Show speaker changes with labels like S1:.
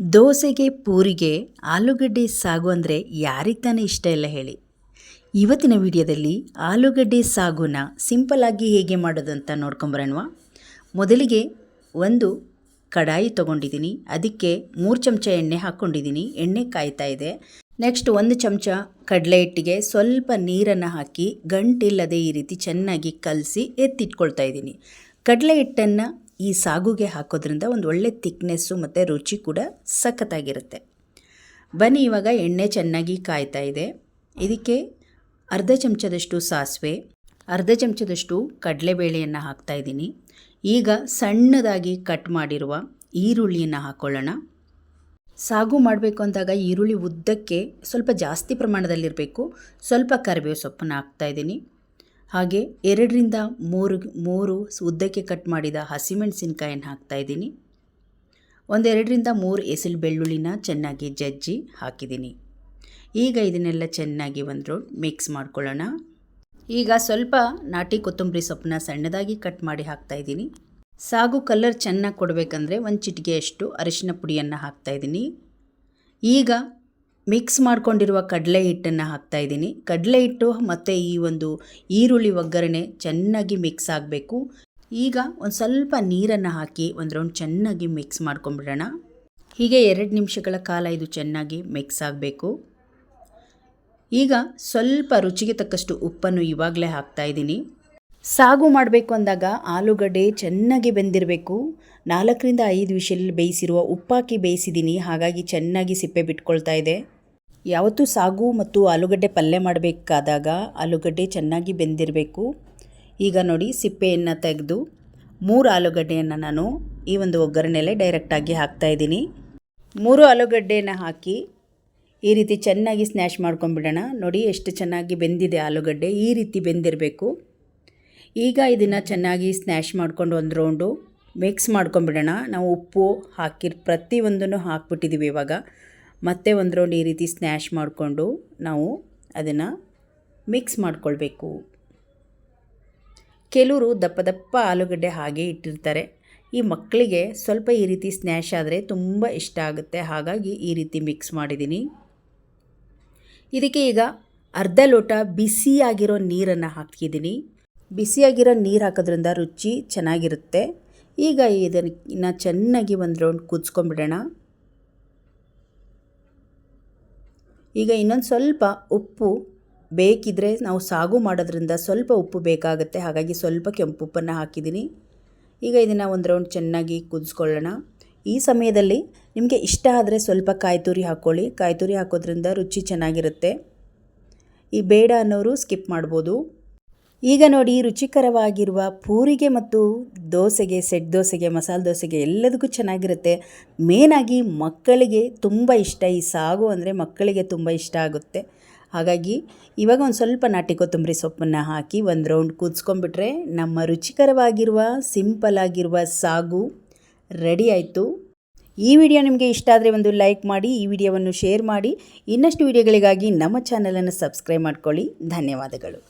S1: ದೋಸೆಗೆ ಪೂರಿಗೆ ಆಲೂಗಡ್ಡೆ ಸಾಗು ಅಂದರೆ ಯಾರಿಗೆ ತಾನೇ ಇಷ್ಟ ಇಲ್ಲ ಹೇಳಿ. ಇವತ್ತಿನ ವಿಡಿಯೋದಲ್ಲಿ ಆಲೂಗಡ್ಡೆ ಸಾಗುನ ಸಿಂಪಲಾಗಿ ಹೇಗೆ ಮಾಡೋದು ಅಂತ ನೋಡ್ಕೊಂಬರೋಣವಾ ಮೊದಲಿಗೆ ಒಂದು ಕಡಾಯಿ ತೊಗೊಂಡಿದ್ದೀನಿ. ಅದಕ್ಕೆ ಮೂರು ಚಮಚ ಎಣ್ಣೆ ಹಾಕ್ಕೊಂಡಿದ್ದೀನಿ. ಎಣ್ಣೆ ಕಾಯ್ತಾ ಇದೆ. ನೆಕ್ಸ್ಟ್ ಒಂದು ಚಮಚ ಕಡಲೆ ಹಿಟ್ಟಿಗೆ ಸ್ವಲ್ಪ ನೀರನ್ನು ಹಾಕಿ ಗಂಟಿಲ್ಲದೆ ಈ ರೀತಿ ಚೆನ್ನಾಗಿ ಕಲಸಿ ಎತ್ತಿಟ್ಕೊಳ್ತಾ ಇದ್ದೀನಿ. ಕಡಲೆ ಹಿಟ್ಟನ್ನು ಈ ಸಾಗುಗೆ ಹಾಕೋದ್ರಿಂದ ಒಂದು ಒಳ್ಳೆ ತಿಕ್ನೆಸ್ಸು ಮತ್ತು ರುಚಿ ಕೂಡ ಸಖತ್ತಾಗಿರುತ್ತೆ. ಬನ್ನಿ, ಇವಾಗ ಎಣ್ಣೆ ಚೆನ್ನಾಗಿ ಕಾಯ್ತಾ ಇದೆ. ಇದಕ್ಕೆ ಅರ್ಧ ಚಮಚದಷ್ಟು ಸಾಸಿವೆ, ಅರ್ಧ ಚಮಚದಷ್ಟು ಕಡಲೆಬೇಳೆಯನ್ನು ಹಾಕ್ತಾ ಇದ್ದೀನಿ. ಈಗ ಸಣ್ಣದಾಗಿ ಕಟ್ ಮಾಡಿರುವ ಈರುಳ್ಳಿಯನ್ನು ಹಾಕ್ಕೊಳ್ಳೋಣ ಸಾಗು ಮಾಡಬೇಕು ಅಂದಾಗ ಈರುಳ್ಳಿ ಉದ್ದಕ್ಕೆ ಸ್ವಲ್ಪ ಜಾಸ್ತಿ ಪ್ರಮಾಣದಲ್ಲಿರಬೇಕು. ಸ್ವಲ್ಪ ಕರಿಬೇವು ಸೊಪ್ಪನ್ನು ಹಾಕ್ತಾ ಇದ್ದೀನಿ. ಹಾಗೆ ಎರಡರಿಂದ ಮೂರು ಮೂರು ಉದ್ದಕ್ಕೆ ಕಟ್ ಮಾಡಿದ ಹಸಿಮೆಣಸಿನ್ಕಾಯನ್ನು ಹಾಕ್ತಾ ಇದ್ದೀನಿ. ಒಂದೆರಡರಿಂದ ಮೂರು ಎಸಳು ಬೆಳ್ಳುಳ್ಳಿನ ಚೆನ್ನಾಗಿ ಜಜ್ಜಿ ಹಾಕಿದ್ದೀನಿ. ಈಗ ಇದನ್ನೆಲ್ಲ ಚೆನ್ನಾಗಿ ಒಂದು ರೌಂಡ್ ಮಿಕ್ಸ್ ಮಾಡ್ಕೊಳ್ಳೋಣ. ಈಗ ಸ್ವಲ್ಪ ನಾಟಿ ಕೊತ್ತಂಬರಿ ಸೊಪ್ಪನ್ನ ಸಣ್ಣದಾಗಿ ಕಟ್ ಮಾಡಿ ಹಾಕ್ತಾ ಇದ್ದೀನಿ. ಸಾಗು ಕಲರ್ ಚೆನ್ನಾಗಿ ಕೊಡಬೇಕಂದ್ರೆ ಒಂದು ಚಿಟಿಗೆಯಷ್ಟು ಅರಿಶಿನ ಪುಡಿಯನ್ನು ಹಾಕ್ತಾ ಇದ್ದೀನಿ. ಈಗ ಮಿಕ್ಸ್ ಮಾಡಿಕೊಂಡಿರುವ ಕಡಲೆ ಹಿಟ್ಟನ್ನು ಹಾಕ್ತಾ ಇದ್ದೀನಿ. ಕಡಲೆ ಹಿಟ್ಟು ಮತ್ತು ಈ ಒಂದು ಈರುಳ್ಳಿ ಒಗ್ಗರಣೆ ಚೆನ್ನಾಗಿ ಮಿಕ್ಸ್ ಆಗಬೇಕು. ಈಗ ಒಂದು ಸ್ವಲ್ಪ ನೀರನ್ನು ಹಾಕಿ ಒಂದು ರೌಂಡ್ ಚೆನ್ನಾಗಿ ಮಿಕ್ಸ್ ಮಾಡ್ಕೊಂಬಿಡೋಣ ಹೀಗೆ ಎರಡು ನಿಮಿಷಗಳ ಕಾಲ ಇದು ಚೆನ್ನಾಗಿ ಮಿಕ್ಸ್ ಆಗಬೇಕು. ಈಗ ಸ್ವಲ್ಪ ರುಚಿಗೆ ತಕ್ಕಷ್ಟು ಉಪ್ಪನ್ನು ಇವಾಗಲೇ ಹಾಕ್ತಾ ಇದ್ದೀನಿ. ಸಾಗು ಮಾಡಬೇಕು ಅಂದಾಗ ಆಲೂಗಡ್ಡೆ ಚೆನ್ನಾಗಿ ಬೆಂದಿರಬೇಕು. ನಾಲ್ಕರಿಂದ ಐದು ವಿಷಲ್ ಬೇಯಿಸಿರುವ ಉಪ್ಪಾಕಿ ಬೇಯಿಸಿದ್ದೀನಿ. ಹಾಗಾಗಿ ಚೆನ್ನಾಗಿ ಸಿಪ್ಪೆ ಬಿಟ್ಕೊಳ್ತಾ ಇದೆ. ಯಾವತ್ತೂ ಸಾಗು ಮತ್ತು ಆಲೂಗಡ್ಡೆ ಪಲ್ಯ ಮಾಡಬೇಕಾದಾಗ ಆಲೂಗಡ್ಡೆ ಚೆನ್ನಾಗಿ ಬೆಂದಿರಬೇಕು. ಈಗ ನೋಡಿ ಸಿಪ್ಪೆಯನ್ನು ತೆಗೆದು ಮೂರು ಆಲೂಗಡ್ಡೆಯನ್ನು ನಾನು ಈ ಒಂದು ಒಗ್ಗರಣೆಲೆ ಡೈರೆಕ್ಟಾಗಿ ಹಾಕ್ತಾಯಿದ್ದೀನಿ ಮೂರು ಆಲೂಗಡ್ಡೆಯನ್ನು ಹಾಕಿ ಈ ರೀತಿ ಚೆನ್ನಾಗಿ ಸ್ನ್ಯಾಶ್ ಮಾಡ್ಕೊಂಬಿಡೋಣ ನೋಡಿ ಎಷ್ಟು ಚೆನ್ನಾಗಿ ಬೆಂದಿದೆ ಆಲೂಗಡ್ಡೆ, ಈ ರೀತಿ ಬೆಂದಿರಬೇಕು. ಈಗ ಇದನ್ನು ಚೆನ್ನಾಗಿ ಸ್ನ್ಯಾಶ್ ಮಾಡ್ಕೊಂಡು ಒಂದು ರೌಂಡು ಮಿಕ್ಸ್ ಮಾಡ್ಕೊಂಬಿಡೋಣ ನಾವು ಉಪ್ಪು ಹಾಕಿ ಪ್ರತಿಯೊಂದನ್ನು ಹಾಕ್ಬಿಟ್ಟಿದ್ದೀವಿ ಇವಾಗ. ಮತ್ತೆ ಒಂದು ರೌಂಡ್ ಈ ರೀತಿ ಸ್ನ್ಯಾಶ್ ಮಾಡಿಕೊಂಡು ನಾವು ಅದನ್ನು ಮಿಕ್ಸ್ ಮಾಡಿಕೊಳ್ಬೇಕು. ಕೆಲವರು ದಪ್ಪ ದಪ್ಪ ಆಲೂಗಡ್ಡೆ ಹಾಗೆ ಇಟ್ಟಿರ್ತಾರೆ. ಈ ಮಕ್ಕಳಿಗೆ ಸ್ವಲ್ಪ ಈ ರೀತಿ ಸ್ನ್ಯಾಶ್ ಆದರೆ ತುಂಬ ಇಷ್ಟ ಆಗುತ್ತೆ. ಹಾಗಾಗಿ ಈ ರೀತಿ ಮಿಕ್ಸ್ ಮಾಡಿದ್ದೀನಿ ಇದಕ್ಕೆ ಈಗ ಅರ್ಧ ಲೋಟ ಬಿಸಿಯಾಗಿರೋ ನೀರನ್ನು ಹಾಕಿದ್ದೀನಿ ಬಿಸಿಯಾಗಿರೋ ನೀರು ಹಾಕೋದ್ರಿಂದ ರುಚಿ ಚೆನ್ನಾಗಿರುತ್ತೆ. ಈಗ ಇದನ್ನು ಚೆನ್ನಾಗಿ ಒಂದು ರೌಂಡ್ ಕುದಿಸ್ಕೊಂಬಿಡೋಣ ಈಗ ಇನ್ನೊಂದು ಸ್ವಲ್ಪ ಉಪ್ಪು ಬೇಕಿದ್ರೆ ನಾವು ಸಾಗು ಮಾಡೋದ್ರಿಂದ ಸ್ವಲ್ಪ ಉಪ್ಪು ಬೇಕಾಗುತ್ತೆ. ಹಾಗಾಗಿ ಸ್ವಲ್ಪ ಕೆಂಪು ಉಪ್ಪನ್ನು ಹಾಕಿದ್ದೀನಿ. ಈಗ ಇದನ್ನು ಒಂದು ರೌಂಡ್ ಚೆನ್ನಾಗಿ ಕುದಿಸ್ಕೊಳ್ಳೋಣ. ಈ ಸಮಯದಲ್ಲಿ ನಿಮಗೆ ಇಷ್ಟ ಆದರೆ ಸ್ವಲ್ಪ ಕಾಯಿ ತುರಿ ಹಾಕ್ಕೊಳ್ಳಿ ಕಾಯಿ ತುರಿ ಹಾಕೋದ್ರಿಂದ ರುಚಿ ಚೆನ್ನಾಗಿರುತ್ತೆ. ಈ ಬೇಡ ಅನ್ನೋರು ಸ್ಕಿಪ್ ಮಾಡ್ಬೋದು. ಈಗ ನೋಡಿ ರುಚಿಕರವಾಗಿರುವ ಪೂರಿಗೆ ಮತ್ತು ದೋಸೆಗೆ, ಸೆಟ್ ದೋಸೆಗೆ, ಮಸಾಲೆ ದೋಸೆಗೆ ಎಲ್ಲದಕ್ಕೂ ಚೆನ್ನಾಗಿರುತ್ತೆ. ಮೇನಾಗಿ ಮಕ್ಕಳಿಗೆ ತುಂಬ ಇಷ್ಟ, ಈ ಸಾಗು ಅಂದರೆ ಮಕ್ಕಳಿಗೆ ತುಂಬ ಇಷ್ಟ ಆಗುತ್ತೆ. ಹಾಗಾಗಿ ಇವಾಗ ಒಂದು ಸ್ವಲ್ಪ ನಾಟಿ ಕೊತ್ತಂಬರಿ ಸೊಪ್ಪನ್ನು ಹಾಕಿ ಒಂದು ರೌಂಡ್ ಕೂದಿಸ್ಕೊಂಡ್ಬಿಟ್ರೆ ನಮ್ಮ ರುಚಿಕರವಾಗಿರುವ ಸಿಂಪಲ್ ಆಗಿರುವ ಸಾಗು ರೆಡಿ ಆಯಿತು. ಈ ವಿಡಿಯೋ ನಿಮಗೆ ಇಷ್ಟ ಆದರೆ ಒಂದು ಲೈಕ್ ಮಾಡಿ, ಈ ವಿಡಿಯೋವನ್ನು ಶೇರ್ ಮಾಡಿ. ಇನ್ನಷ್ಟು ವಿಡಿಯೋಗಳಿಗಾಗಿ ನಮ್ಮ ಚಾನಲನ್ನು ಸಬ್ಸ್ಕ್ರೈಬ್ ಮಾಡ್ಕೊಳ್ಳಿ. ಧನ್ಯವಾದಗಳು.